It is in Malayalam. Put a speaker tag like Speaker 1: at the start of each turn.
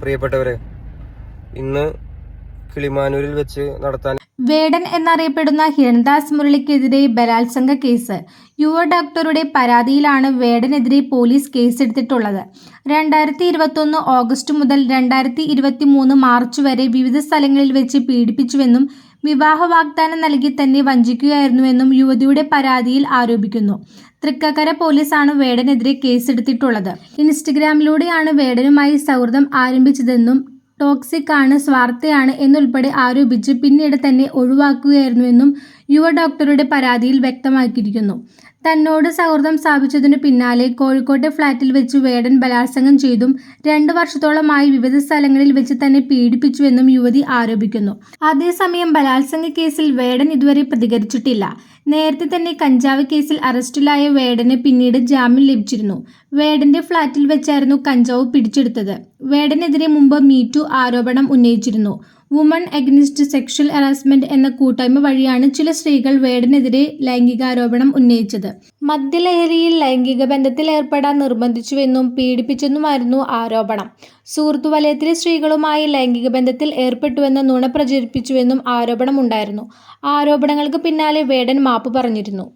Speaker 1: പ്രിയപ്പെട്ടവരെ ഇന്ന് കിളിമാനൂരിൽ വെച്ച് നടത്താൻ
Speaker 2: വേടൻ എന്നറിയപ്പെടുന്ന ഹിരൺദാസ് മുരളിക്കെതിരെ ബലാത്സംഗ കേസ്. യുവ ഡോക്ടറുടെ പരാതിയിലാണ് വേടനെതിരെ പോലീസ് കേസെടുത്തിട്ടുള്ളത്. രണ്ടായിരത്തി ഇരുപത്തൊന്ന് ഓഗസ്റ്റ് മുതൽ രണ്ടായിരത്തി ഇരുപത്തി മൂന്ന് മാർച്ച് വരെ വിവിധ സ്ഥലങ്ങളിൽ വെച്ച് പീഡിപ്പിച്ചുവെന്നും വിവാഹ വാഗ്ദാനം നൽകി തന്നെ വഞ്ചിക്കുകയായിരുന്നുവെന്നും യുവതിയുടെ പരാതിയിൽ ആരോപിക്കുന്നു. തൃക്കക്കര പോലീസാണ് വേടനെതിരെ കേസെടുത്തിട്ടുള്ളത്. ഇൻസ്റ്റഗ്രാമിലൂടെയാണ് വേടനുമായി സൗഹൃദം ആരംഭിച്ചതെന്നും ടോക്സിക് ആണ് സ്വാർത്ഥയാണ് എന്നുൾപ്പെടെ ആരോപിച്ച് പിന്നീട് തന്നെ ഒഴിവാക്കുകയായിരുന്നുവെന്നും യുവ ഡോക്ടറുടെ പരാതിയിൽ വ്യക്തമാക്കിയിരിക്കുന്നു. തന്നോട് സൗഹൃദം സ്ഥാപിച്ചതിനു പിന്നാലെ കോഴിക്കോട്ടെ ഫ്ളാറ്റിൽ വെച്ച് വേടൻ ബലാത്സംഗം ചെയ്തും രണ്ടു വർഷത്തോളമായി വിവിധ സ്ഥലങ്ങളിൽ വെച്ച് തന്നെ പീഡിപ്പിച്ചുവെന്നും യുവതി ആരോപിക്കുന്നു. അതേസമയം ബലാത്സംഗ കേസിൽ വേടൻ ഇതുവരെ പ്രതികരിച്ചിട്ടില്ല. നേരത്തെ തന്നെ കഞ്ചാവ് കേസിൽ അറസ്റ്റിലായ വേടന് പിന്നീട് ജാമ്യം ലഭിച്ചിരുന്നു. വേടന്റെ ഫ്ളാറ്റിൽ വെച്ചായിരുന്നു കഞ്ചാവ് പിടിച്ചെടുത്തത്. വേടനെതിരെ മുമ്പ് മീറ്റു ആരോപണം ഉന്നയിച്ചിരുന്നു. വുമൺ അഗ്നിസ്റ്റ് സെക്ഷൽ ഹറാസ്മെന്റ് എന്ന കൂട്ടായ്മ വഴിയാണ് ചില സ്ത്രീകൾ വേടനെതിരെ ലൈംഗികാരോപണം ഉന്നയിച്ചത്. മദ്യലഹരിയിൽ ലൈംഗിക ബന്ധത്തിൽ ഏർപ്പെടാൻ നിർബന്ധിച്ചുവെന്നും പീഡിപ്പിച്ചെന്നുമായിരുന്നു ആരോപണം. സുഹൃത്തു വലയത്തിലെ സ്ത്രീകളുമായി ലൈംഗിക ബന്ധത്തിൽ ഏർപ്പെട്ടുവെന്ന നുണ പ്രചരിപ്പിച്ചുവെന്നും ആരോപണമുണ്ടായിരുന്നു. ആരോപണങ്ങൾക്ക് പിന്നാലെ വേടൻ മാപ്പ് പറഞ്ഞിരുന്നു.